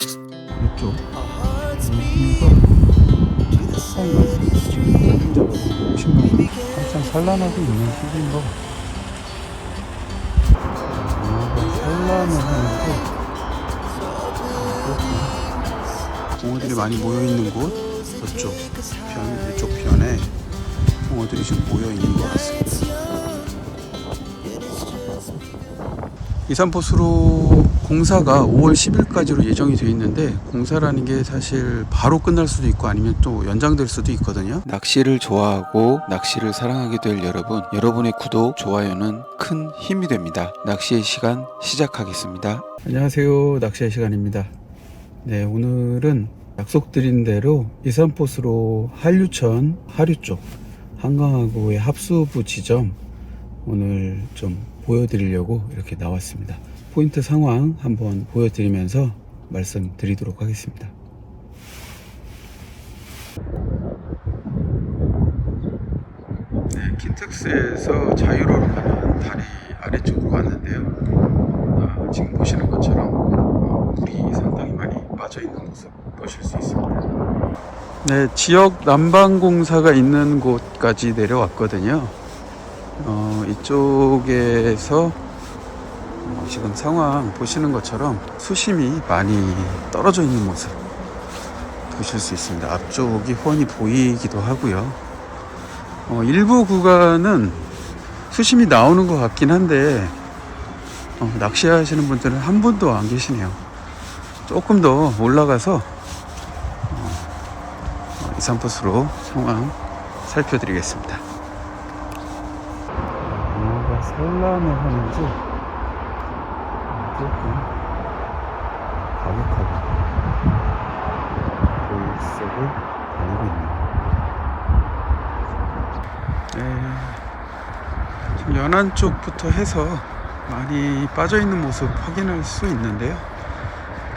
이쪽 여기가 한창 혼자가 50만 원 한창 산란하고 있는 시기인 거 여기가 산란을 하는데 붕어들이 많이 모여 있는 곳 저쪽 편 이쪽 편에 붕어들이 지금 모여 있는 것 같습니다. 이산포수로 공사가 5월 10일까지로 예정이 돼 있는데 공사라는 게 사실 바로 끝날 수도 있고 아니면 또 연장될 수도 있거든요. 낚시를 좋아하고 낚시를 사랑하게 될 여러분, 여러분의 구독, 좋아요는 큰 힘이 됩니다. 낚시의 시간 시작하겠습니다. 안녕하세요. 낚시의 시간입니다. 네, 오늘은 약속드린 대로 이산포수로 한류천 하류 쪽 한강하고의 합수부 지점 오늘 좀 보여드리려고 이렇게 나왔습니다. 포인트 상황 한번 보여드리면서 말씀드리도록 하겠습니다. 네, 킨텍스에서 자유로로 가는 다리 아래쪽으로 왔는데요. 아, 지금 보시는 것처럼 어, 물이 상당히 많이 빠져 있는 모습 보실 수 있습니다. 네, 지역 난방공사가 있는 곳까지 내려왔거든요. 어, 이쪽에서 어, 지금 상황 보시는 것처럼 수심이 많이 떨어져 있는 모습 보실 수 있습니다. 앞쪽이 훤히 보이기도 하고요. 어, 일부 구간은 수심이 나오는 것 같긴 한데 어, 낚시하시는 분들은 한 분도 안 계시네요. 조금 더 올라가서 어, 어, 이산포스로 상황 살펴드리겠습니다. 산란을 하는지 조금 가격하게 볼색을 다니고 있네요. 네, 지금 연안 쪽부터 해서 많이 빠져 있는 모습 확인할 수 있는데요.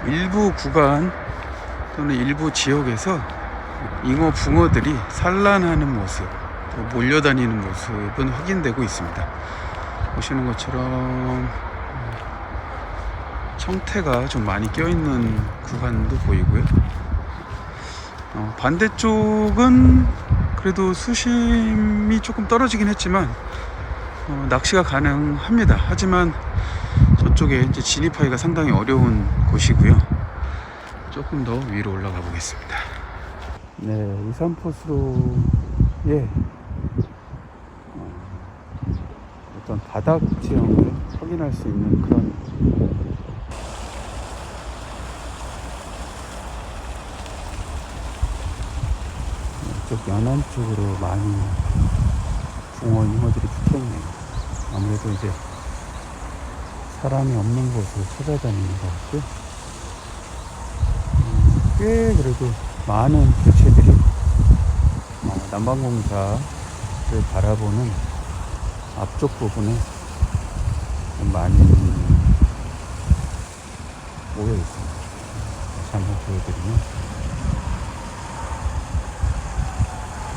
일부 구간 또는 일부 지역에서 잉어 붕어들이 산란하는 모습, 또 몰려다니는 모습은 확인되고 있습니다. 보시는 것처럼 음, 청태가 좀 많이 껴있는 구간도 보이고요. 어, 반대쪽은 그래도 수심이 조금 떨어지긴 했지만 어, 낚시가 가능합니다. 하지만 저쪽에 이제 진입하기가 상당히 어려운 곳이고요. 조금 더 위로 올라가 보겠습니다. 네, 이산포수로의 어, 어떤 바닥 지형을 확인할 수 있는 그런 이쪽 연안 쪽으로 많이 붕어 잉어들이 붙어 있네요. 아무래도 이제 사람이 없는 곳을 찾아다니는 것 같고요. 음, 꽤 그래도 많은 개체들이 어, 난방공사를 바라보는 앞쪽 부분에 좀 많이 모여 있습니다. 다시 한번 보여드리면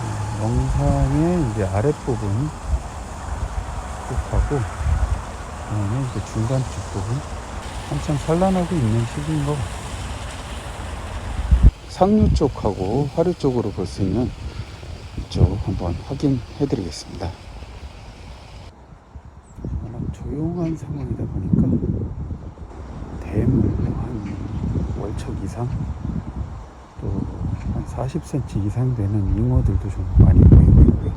음, 영상의 이제 아랫부분 쪽하고 그다음에 이제 중간 쪽 부분 한참 산란하고 있는 시기인 것 같아요. 상류 쪽하고 화류 쪽으로 볼 수 있는 이쪽 한번 확인해 드리겠습니다. 조용한 상황이다 보니까 대물도 한 월척 이상 또 한 40cm 이상 되는 잉어들도 좀 많이 보이고 있고요.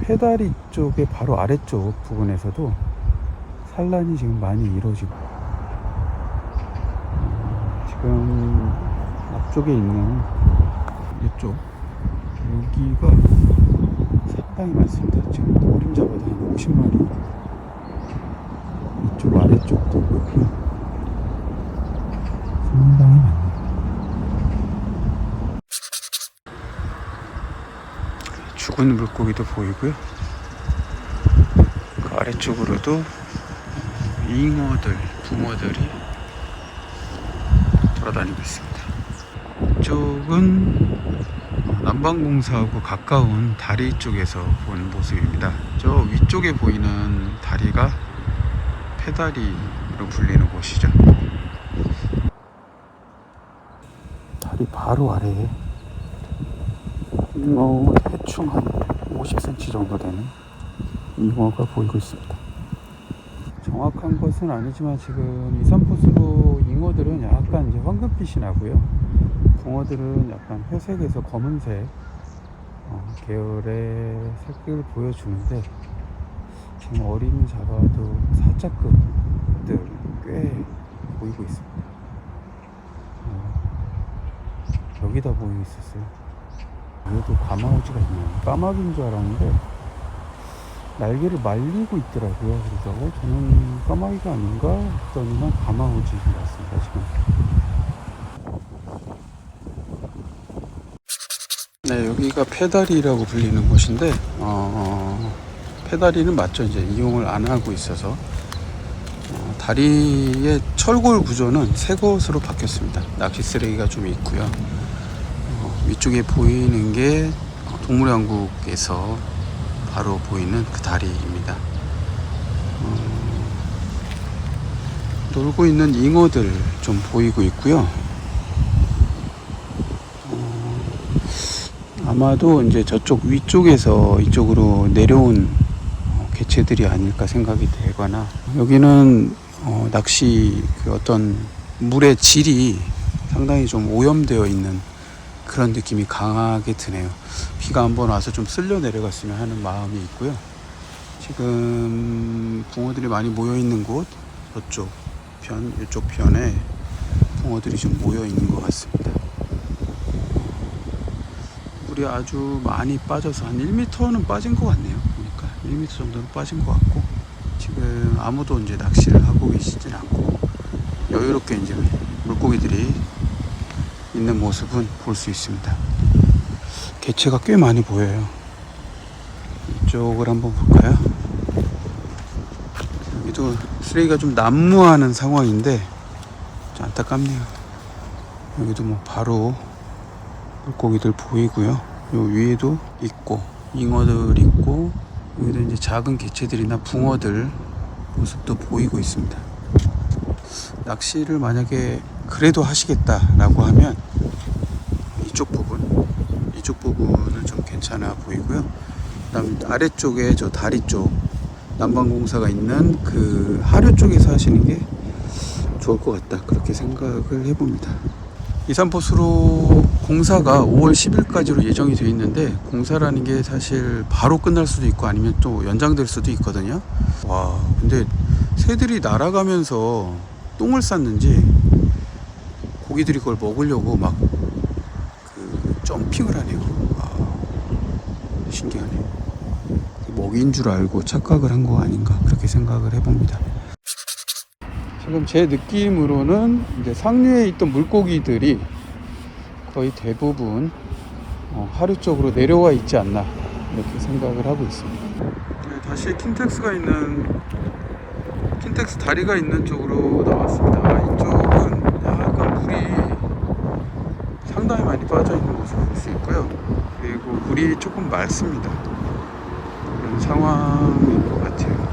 페다리 쪽의 바로 아래쪽 부분에서도 산란이 지금 많이 이루어지고 어, 지금 앞쪽에 있는 이쪽 여기가 상당히 많습니다. 지금 어림잡아도 한 50마리 이쪽 아래쪽도 있고요. 상당히 많네요. 죽은 물고기도 보이고요. 그 아래쪽으로도 잉어들, 붕어들이 돌아다니고 있습니다. 이쪽은 난방공사하고 가까운 다리 쪽에서 본 모습입니다. 저 위쪽에 보이는 다리가 페다리로 불리는 곳이죠. 다리 바로 아래에 잉어 대충 한 50cm 정도 되는 잉어가 보이고 있습니다. 정확한 것은 아니지만 지금 이산포수로 잉어들은 약간 이제 황금빛이 나고요. 붕어들은 약간 회색에서 검은색 어, 계열의 색을 보여주는데 지금 어림을 잡아도 사자급들 꽤 보이고 있습니다. 어, 여기다 보이고 있었어요. 여기도 가마우지가 있네요. 까마귀인 줄 알았는데 날개를 말리고 있더라고요. 그래서 어, 저는 까마귀가 아닌가 했더니만 가마우지인 것 같습니다. 지금. 네, 여기가 페다리라고 불리는 곳인데, 어, 페다리는 맞죠. 이제 이용을 안 하고 있어서. 어, 다리의 철골 구조는 새 것으로 바뀌었습니다. 낚시 쓰레기가 좀 있고요. 어, 위쪽에 보이는 게 어, 동물왕국에서 바로 보이는 그 다리입니다. 어, 놀고 있는 잉어들 좀 보이고 있고요. 아마도 이제 저쪽 위쪽에서 이쪽으로 내려온 어, 개체들이 아닐까 생각이 되거나 여기는 어, 낚시 그 어떤 물의 질이 상당히 좀 오염되어 있는 그런 느낌이 강하게 드네요. 비가 한번 와서 좀 쓸려 내려갔으면 하는 마음이 있고요. 지금 붕어들이 많이 모여 있는 곳 저쪽 편 이쪽 편에 붕어들이 좀 모여 있는 것 같습니다. 물이 아주 많이 빠져서 한 1m는 빠진 것 같네요. 보니까 1m 정도는 빠진 것 같고 지금 아무도 이제 낚시를 하고 계시진 않고 여유롭게 이제 물고기들이 있는 모습은 볼 수 있습니다. 개체가 꽤 많이 보여요. 이쪽을 한번 볼까요? 여기도 쓰레기가 좀 난무하는 상황인데 좀 안타깝네요. 여기도 뭐 바로 물고기들 보이고요. 요 위에도 있고 잉어들 있고 여기도 이제 작은 개체들이나 붕어들 모습도 보이고 있습니다. 낚시를 만약에 그래도 하시겠다라고 하면 이쪽 부분 이쪽 부분은 좀 괜찮아 보이고요. 그다음 아래쪽에 저 다리 쪽 난방공사가 있는 그 하류 쪽에서 하시는 게 좋을 것 같다 그렇게 생각을 해봅니다. 이산포수로 공사가 5월 10일까지로 예정이 되어 있는데 공사라는 게 사실 바로 끝날 수도 있고 아니면 또 연장될 수도 있거든요. 와, 근데 새들이 날아가면서 똥을 쌌는지 고기들이 그걸 먹으려고 막 그 점핑을 하네요. 와, 신기하네요. 먹이인 줄 알고 착각을 한 거 아닌가 그렇게 생각을 해봅니다. 지금 제 느낌으로는 이제 상류에 있던 물고기들이 거의 대부분 어, 하류 쪽으로 내려와 있지 않나 이렇게 생각을 하고 있습니다. 네, 다시 킨텍스가 있는 킨텍스 다리가 있는 쪽으로 나왔습니다. 이쪽은 약간 물이 상당히 많이 빠져 있는 모습을 볼 수 있고요. 그리고 물이 조금 맑습니다. 그런 상황인 것 같아요.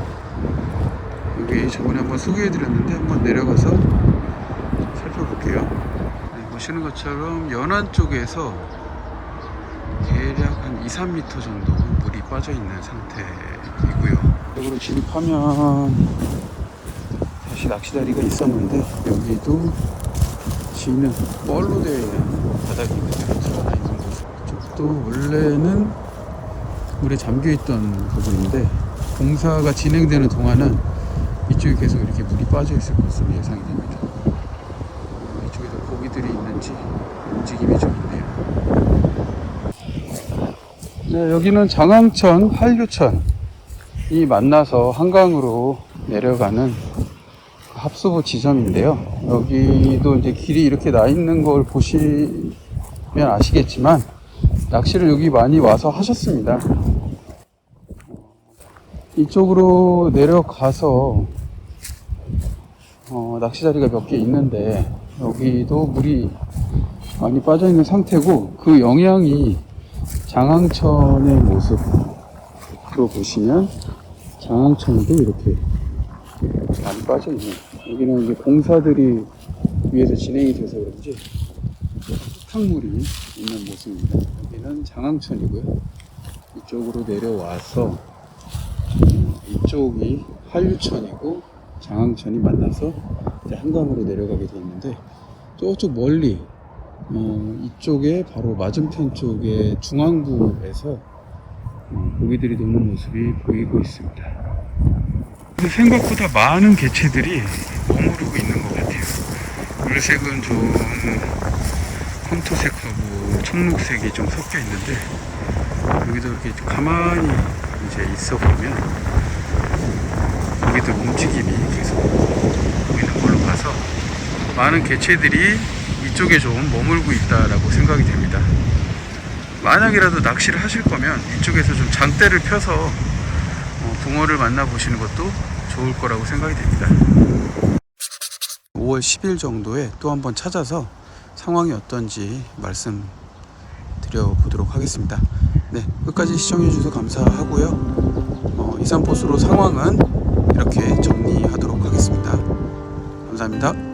여기 저번에 한번 소개해 드렸는데 한번 내려가서 살펴볼게요. 네, 보시는 것처럼 연안 쪽에서 대략 한 2, 3m 정도 물이 빠져 있는 상태이고요. 이쪽으로 진입하면 다시 낚시다리가 있었는데 여기도 지는 뻘로 되어 있는 바닥이 그대로 드러나 있는 곳. 이쪽도 원래는 물에 잠겨 있던 부분인데 공사가 진행되는 동안은 이쪽에 계속 이렇게 물이 빠져 있을 것으로 예상이 됩니다. 이쪽에도 고기들이 있는지 움직임이 좀 있네요. 네, 여기는 장항천, 한류천이 만나서 한강으로 내려가는 합수부 지점인데요. 여기도 이제 길이 이렇게 나 있는 걸 보시면 아시겠지만 낚시를 여기 많이 와서 하셨습니다. 이쪽으로 내려가서 어, 낚시 자리가 몇 개 있는데 여기도 물이 많이 빠져 있는 상태고 그 영향이 장항천의 모습으로 보시면 장항천도 이렇게 많이 빠져 있네요. 여기는 이제 공사들이 위에서 진행이 돼서 그런지 식탁물이 있는 모습입니다. 여기는 장항천이고요. 이쪽으로 내려와서 어, 이쪽이 한류천이고 장항천이 만나서 이제 한강으로 내려가게 돼 있는데 저쪽 멀리 어, 이쪽에 바로 맞은편 쪽에 중앙부에서 어, 고기들이 노는 모습이 보이고 있습니다. 근데 생각보다 많은 개체들이 있는 것 같아요. 물색은 좀 황토색하고 청록색이 좀 섞여 있는데 여기도 이렇게 가만히 이제 있어 보면 거기도 움직임이 계속 보이는 걸로 봐서 많은 개체들이 이쪽에 좀 머물고 있다라고 생각이 됩니다. 만약이라도 낚시를 하실 거면 이쪽에서 좀 장대를 펴서 어, 붕어를 만나보시는 것도 좋을 거라고 생각이 됩니다. 5월 10일 정도에 또 한번 찾아서 상황이 어떤지 말씀드려 보도록 하겠습니다. 네, 끝까지 시청해 주셔서 감사하고요. 어, 이산포스로 상황은 이렇게 정리하도록 하겠습니다. 감사합니다.